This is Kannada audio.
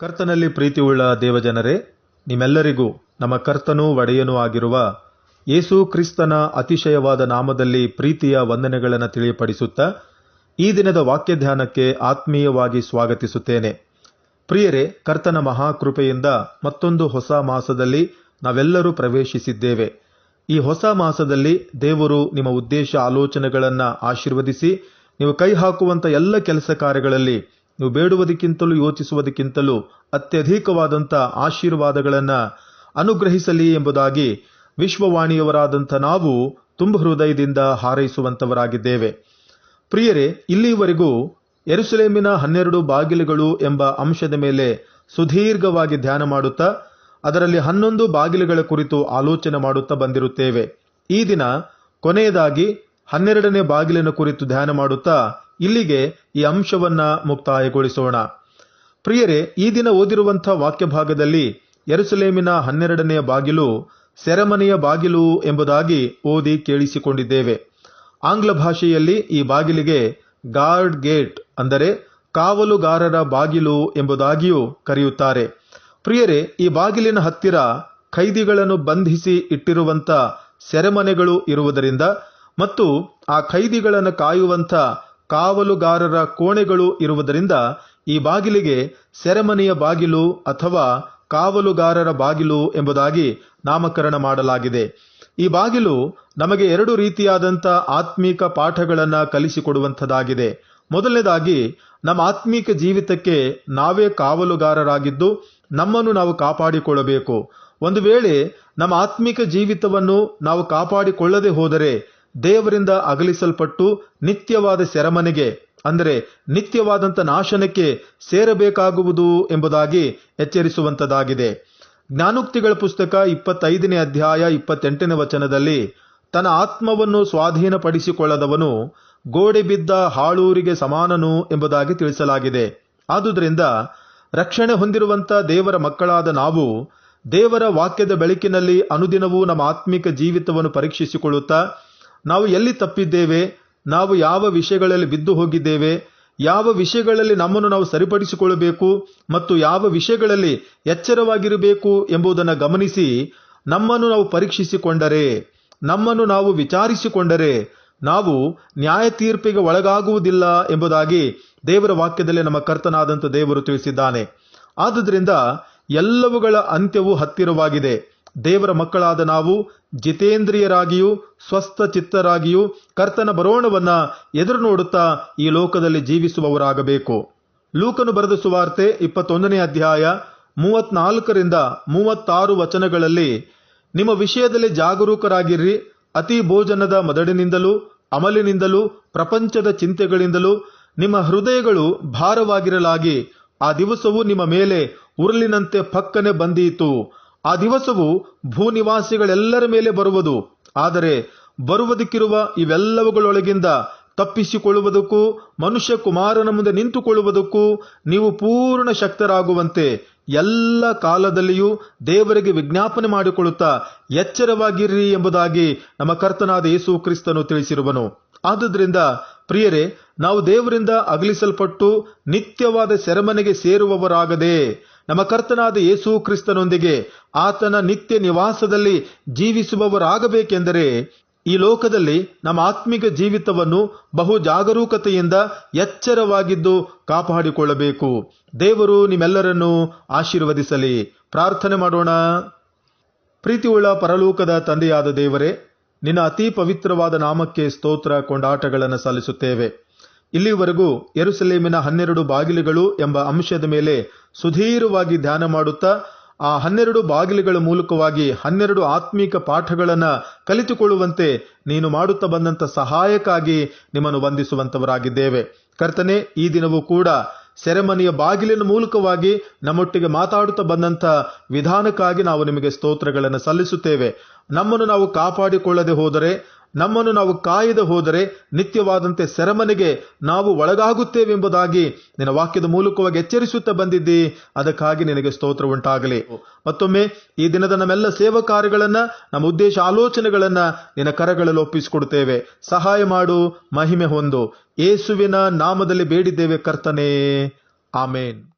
ಕರ್ತನಲ್ಲಿ ಪ್ರೀತಿಯುಳ್ಳ ದೇವಜನರೇ, ನಿಮ್ಮೆಲ್ಲರಿಗೂ ನಮ್ಮ ಕರ್ತನೂ ಒಡೆಯನೂ ಆಗಿರುವ ಯೇಸು ಕ್ರಿಸ್ತನ ಅತಿಶಯವಾದ ನಾಮದಲ್ಲಿ ಪ್ರೀತಿಯ ವಂದನೆಗಳನ್ನು ತಿಳಿಯಪಡಿಸುತ್ತಾ ಈ ದಿನದ ವಾಕ್ಯ ಧ್ಯಾನಕ್ಕೆ ಆತ್ಮೀಯವಾಗಿ ಸ್ವಾಗತಿಸುತ್ತೇನೆ. ಪ್ರಿಯರೇ, ಕರ್ತನ ಮಹಾಕೃಪೆಯಿಂದ ಮತ್ತೊಂದು ಹೊಸ ಮಾಸದಲ್ಲಿ ನಾವೆಲ್ಲರೂ ಪ್ರವೇಶಿಸಿದ್ದೇವೆ. ಈ ಹೊಸ ಮಾಸದಲ್ಲಿ ದೇವರು ನಿಮ್ಮ ಉದ್ದೇಶ ಆಲೋಚನೆಗಳನ್ನು ಆಶೀರ್ವದಿಸಿ, ನೀವು ಕೈ ಹಾಕುವಂಥ ಎಲ್ಲ ಕೆಲಸ ಕಾರ್ಯಗಳಲ್ಲಿ ನೀವು ಬೇಡುವುದಕ್ಕಿಂತಲೂ ಯೋಚಿಸುವುದಕ್ಕಿಂತಲೂ ಅತ್ಯಧಿಕವಾದಂಥ ಆಶೀರ್ವಾದಗಳನ್ನು ಅನುಗ್ರಹಿಸಲಿ ಎಂಬುದಾಗಿ ವಿಶ್ವವಾಣಿಯವರಾದಂಥ ನಾವು ತುಂಬ ಹೃದಯದಿಂದ ಹಾರೈಸುವಂಥವರಾಗಿದ್ದೇವೆ. ಪ್ರಿಯರೇ, ಇಲ್ಲಿವರೆಗೂ ಎರುಸಲೇಮಿನ ಹನ್ನೆರಡು ಬಾಗಿಲುಗಳು ಎಂಬ ಅಂಶದ ಮೇಲೆ ಸುದೀರ್ಘವಾಗಿ ಧ್ಯಾನ ಮಾಡುತ್ತಾ, ಅದರಲ್ಲಿ ಹನ್ನೊಂದು ಬಾಗಿಲುಗಳ ಕುರಿತು ಆಲೋಚನೆ ಮಾಡುತ್ತಾ ಬಂದಿರುತ್ತೇವೆ. ಈ ದಿನ ಕೊನೆಯದಾಗಿ ಹನ್ನೆರಡನೇ ಬಾಗಿಲಿನ ಕುರಿತು ಧ್ಯಾನ ಮಾಡುತ್ತಾ ಇಲ್ಲಿಗೆ ಈ ಅಂಶವನ್ನ ಮುಕ್ತಾಯಗೊಳಿಸೋಣ. ಪ್ರಿಯರೇ, ಈ ದಿನ ಓದಿರುವಂಥ ವಾಕ್ಯ ಭಾಗದಲ್ಲಿ ಎರಸುಲೇಮಿನ ಹನ್ನೆರಡನೆಯ ಬಾಗಿಲು, ಸೆರೆಮನೆಯ ಬಾಗಿಲು ಎಂಬುದಾಗಿ ಓದಿ ಕೇಳಿಸಿಕೊಂಡಿದ್ದೇವೆ. ಆಂಗ್ಲ ಭಾಷೆಯಲ್ಲಿ ಈ ಬಾಗಿಲಿಗೆ ಗಾರ್ಡ್ ಗೇಟ್ ಅಂದರೆ ಕಾವಲುಗಾರರ ಬಾಗಿಲು ಎಂಬುದಾಗಿಯೂ ಕರೆಯುತ್ತಾರೆ. ಪ್ರಿಯರೇ, ಈ ಬಾಗಿಲಿನ ಹತ್ತಿರ ಖೈದಿಗಳನ್ನು ಬಂಧಿಸಿ ಇಟ್ಟಿರುವಂತ ಸೆರೆಮನೆಗಳು ಇರುವುದರಿಂದ ಮತ್ತು ಆ ಖೈದಿಗಳನ್ನು ಕಾಯುವಂತ ಕಾವಲುಗಾರರ ಕೋಣೆಗಳು ಇರುವುದರಿಂದ ಈ ಬಾಗಿಲಿಗೆ ಸೆರೆಮನೆಯ ಬಾಗಿಲು ಅಥವಾ ಕಾವಲುಗಾರರ ಬಾಗಿಲು ಎಂಬುದಾಗಿ ನಾಮಕರಣ ಮಾಡಲಾಗಿದೆ. ಈ ಬಾಗಿಲು ನಮಗೆ ಎರಡು ರೀತಿಯಾದಂಥ ಆತ್ಮೀಕ ಪಾಠಗಳನ್ನು ಕಲಿಸಿಕೊಡುವಂಥದ್ದಾಗಿದೆ. ಮೊದಲನೇದಾಗಿ, ನಮ್ಮ ಆತ್ಮೀಕ ಜೀವಿತಕ್ಕೆ ನಾವೇ ಕಾವಲುಗಾರರಾಗಿದ್ದು ನಮ್ಮನ್ನು ನಾವು ಕಾಪಾಡಿಕೊಳ್ಳಬೇಕು. ಒಂದು ವೇಳೆ ನಮ್ಮ ಆತ್ಮಿಕ ಜೀವಿತವನ್ನು ನಾವು ಕಾಪಾಡಿಕೊಳ್ಳದೆ ಹೋದರೆ ದೇವರಿಂದ ಅಗಲಿಸಲ್ಪಟ್ಟು ನಿತ್ಯವಾದ ಸೆರೆಮನೆಗೆ, ಅಂದರೆ ನಿತ್ಯವಾದಂಥ ನಾಶನಕ್ಕೆ ಸೇರಬೇಕಾಗುವುದು ಎಂಬುದಾಗಿ ಎಚ್ಚರಿಸುವಂಥದ್ದಾಗಿದೆ. ಜ್ಞಾನೋಕ್ತಿಗಳ ಪುಸ್ತಕ ಇಪ್ಪತ್ತೈದನೇ ಅಧ್ಯಾಯ ಇಪ್ಪತ್ತೆಂಟನೇ ವಚನದಲ್ಲಿ, ತನ್ನ ಆತ್ಮವನ್ನು ಸ್ವಾಧೀನಪಡಿಸಿಕೊಳ್ಳದವನು ಗೋಡೆ ಬಿದ್ದ ಹಾಳೂರಿಗೆ ಸಮಾನನು ಎಂಬುದಾಗಿ ತಿಳಿಸಲಾಗಿದೆ. ಆದುದರಿಂದ ರಕ್ಷಣೆ ಹೊಂದಿರುವಂಥ ದೇವರ ಮಕ್ಕಳಾದ ನಾವು ದೇವರ ವಾಕ್ಯದ ಬೆಳಕಿನಲ್ಲಿ ಅನುದಿನವೂ ನಮ್ಮ ಆತ್ಮಿಕ ಜೀವಿತವನ್ನು ಪರೀಕ್ಷಿಸಿಕೊಳ್ಳುತ್ತಾ ನಾವು ಎಲ್ಲಿ ತಪ್ಪಿದ್ದೇವೆ? ನಾವು ಯಾವ ವಿಷಯಗಳಲ್ಲಿ ಬಿದ್ದು ಹೋಗಿದ್ದೇವೆ? ಯಾವ ವಿಷಯಗಳಲ್ಲಿ ನಮ್ಮನ್ನು ನಾವು ಸರಿಪಡಿಸಿಕೊಳ್ಳಬೇಕು? ಮತ್ತು ಯಾವ ವಿಷಯಗಳಲ್ಲಿ ಎಚ್ಚರವಾಗಿರಬೇಕು ಎಂಬುದನ್ನು ಗಮನಿಸಿ ನಮ್ಮನ್ನು ನಾವು ಪರೀಕ್ಷಿಸಿಕೊಂಡರೆ, ನಮ್ಮನ್ನು ನಾವು ವಿಚಾರಿಸಿಕೊಂಡರೆ ನಾವು ನ್ಯಾಯ ತೀರ್ಪಿಗೆ ಒಳಗಾಗುವುದಿಲ್ಲ ಎಂಬುದಾಗಿ ದೇವರ ವಾಕ್ಯದಲ್ಲಿ ನಮ್ಮ ಕರ್ತನಾದಂಥ ದೇವರು ತಿಳಿಸಿದ್ದಾನೆ. ಆದುದರಿಂದ ಎಲ್ಲವುಗಳ ಅಂತ್ಯವು ಹತ್ತಿರವಾಗಿದೆ. ದೇವರ ಮಕ್ಕಳಾದ ನಾವು ಜಿತೇಂದ್ರಿಯರಾಗಿಯೂ ಸ್ವಸ್ಥ ಚಿತ್ತರಾಗಿಯೂ ಕರ್ತನ ಬರೋಣವನ್ನ ಎದುರು ನೋಡುತ್ತಾ ಈ ಲೋಕದಲ್ಲಿ ಜೀವಿಸುವವರಾಗಬೇಕು. ಲೂಕನು ಬರೆದ ಸುವಾರ್ತೆ ಇಪ್ಪತ್ತೊಂದನೇ ಅಧ್ಯಾಯ ಮೂವತ್ನಾಲ್ಕರಿಂದ ಮೂವತ್ತಾರು ವಚನಗಳಲ್ಲಿ, ನಿಮ್ಮ ವಿಷಯದಲ್ಲಿ ಜಾಗರೂಕರಾಗಿರ್ರಿ ಅತಿ ಭೋಜನದ ಮದಡಿನಿಂದಲೂ, ಅಮಲಿನಿಂದಲೂ, ಪ್ರಪಂಚದ ಚಿಂತೆಗಳಿಂದಲೂ, ನಿಮ್ಮ ಹೃದಯಗಳು ಭಾರವಾಗಿರಲಾಗಿ, ಆ ದಿವಸವು ನಿಮ್ಮ ಮೇಲೆ ಉರುಳಿನಂತೆ ಪಕ್ಕನೆ ಬಂದೀತು. ಆ ದಿವಸವು ಭೂನಿವಾಸಿಗಳೆಲ್ಲರ ಮೇಲೆ ಬರುವುದು. ಆದರೆ ಬರುವುದಕ್ಕಿರುವ ಇವೆಲ್ಲವುಗಳೊಳಗಿಂದ ತಪ್ಪಿಸಿಕೊಳ್ಳುವುದಕ್ಕೂ, ಮನುಷ್ಯ ಕುಮಾರನ ಮುಂದೆ ನಿಂತುಕೊಳ್ಳುವುದಕ್ಕೂ ನೀವು ಪೂರ್ಣ ಶಕ್ತರಾಗುವಂತೆ ಎಲ್ಲ ಕಾಲದಲ್ಲಿಯೂ ದೇವರಿಗೆ ವಿಜ್ಞಾಪನೆ ಮಾಡಿಕೊಳ್ಳುತ್ತಾ ಎಚ್ಚರವಾಗಿರ್ರಿ ಎಂಬುದಾಗಿ ನಮ್ಮ ಕರ್ತನಾದ ಯೇಸು ಕ್ರಿಸ್ತನು ತಿಳಿಸಿರುವನು. ಆದುದರಿಂದ ಪ್ರಿಯರೇ, ನಾವು ದೇವರಿಂದ ಅಗಲಿಸಲ್ಪಟ್ಟು ನಿತ್ಯವಾದ ಸೆರೆಮನೆಗೆ ಸೇರುವವರಾಗದೆ ನಮ್ಮ ಕರ್ತನಾದ ಯೇಸು ಕ್ರಿಸ್ತನೊಂದಿಗೆ ಆತನ ನಿತ್ಯ ನಿವಾಸದಲ್ಲಿ ಜೀವಿಸುವವರಾಗಬೇಕೆಂದರೆ ಈ ಲೋಕದಲ್ಲಿ ನಮ್ಮ ಆತ್ಮಿಕ ಜೀವಿತವನ್ನು ಬಹು ಜಾಗರೂಕತೆಯಿಂದ ಎಚ್ಚರವಾಗಿದ್ದು ಕಾಪಾಡಿಕೊಳ್ಳಬೇಕು. ದೇವರು ನಿಮ್ಮೆಲ್ಲರನ್ನು ಆಶೀರ್ವದಿಸಲಿ. ಪ್ರಾರ್ಥನೆ ಮಾಡೋಣ. ಪ್ರೀತಿಯುಳ್ಳ ಪರಲೋಕದ ತಂದೆಯಾದ ದೇವರೇ, ನಿನ್ನ ಅತಿ ಪವಿತ್ರವಾದ ನಾಮಕ್ಕೆ ಸ್ತೋತ್ರ, ಕೊಂಡಾಟಗಳನ್ನು ಸಲ್ಲಿಸುತ್ತೇವೆ. ಇಲ್ಲಿವರೆಗೂ ಎರುಸಲೇಮಿನ ಹನ್ನೆರಡು ಬಾಗಿಲುಗಳು ಎಂಬ ಅಂಶದ ಮೇಲೆ ಸುಧೀರವಾಗಿ ಧ್ಯಾನ ಮಾಡುತ್ತಾ, ಆ ಹನ್ನೆರಡು ಬಾಗಿಲುಗಳ ಮೂಲಕವಾಗಿ ಹನ್ನೆರಡು ಆತ್ಮೀಕ ಪಾಠಗಳನ್ನು ಕಲಿತುಕೊಳ್ಳುವಂತೆ ನೀನು ಮಾಡುತ್ತಾ ಬಂದಂಥ ಸಹಾಯಕ್ಕಾಗಿ ನಿಮ್ಮನ್ನು ವಂದಿಸುವಂತವರಾಗಿದ್ದೇವೆ. ಕರ್ತನೆ, ಈ ದಿನವೂ ಕೂಡ ಸೆರೆಮನೆಯ ಬಾಗಿಲಿನ ಮೂಲಕವಾಗಿ ನಮ್ಮೊಟ್ಟಿಗೆ ಮಾತಾಡುತ್ತಾ ಬಂದಂಥ ವಿಧಾನಕ್ಕಾಗಿ ನಾವು ನಿಮಗೆ ಸ್ತೋತ್ರಗಳನ್ನು ಸಲ್ಲಿಸುತ್ತೇವೆ. ನಮ್ಮನ್ನು ನಾವು ಕಾಪಾಡಿಕೊಳ್ಳದೆ ಹೋದರೆ ನಮ್ಮನ್ನು ನಾವು ಕಾಯದೆ ಹೋದರೆ ನಿತ್ಯವಾದಂತೆ ಸೆರೆಮನೆಗೆ ನಾವು ಒಳಗಾಗುತ್ತೇವೆಂಬುದಾಗಿ ನಿನ್ನ ವಾಕ್ಯದ ಮೂಲಕವಾಗಿ ಎಚ್ಚರಿಸುತ್ತಾ ಬಂದಿದ್ದಿ. ಅದಕ್ಕಾಗಿ ನಿನಗೆ ಸ್ತೋತ್ರ ಉಂಟಾಗಲಿ. ಮತ್ತೊಮ್ಮೆ ಈ ದಿನದ ನಮ್ಮೆಲ್ಲ ಸೇವಾ ಕಾರ್ಯಗಳನ್ನ ನಮ್ಮ ಉದ್ದೇಶ ಆಲೋಚನೆಗಳನ್ನ ನಿನ್ನ ಕರಗಳಲ್ಲಿ ಒಪ್ಪಿಸಿಕೊಡುತ್ತೇವೆ. ಸಹಾಯ ಮಾಡು, ಮಹಿಮೆ ಹೊಂದು. ಯೇಸುವಿನ ನಾಮದಲ್ಲಿ ಬೇಡಿದ್ದೇವೆ ಕರ್ತನೇ. ಆಮೇನ್.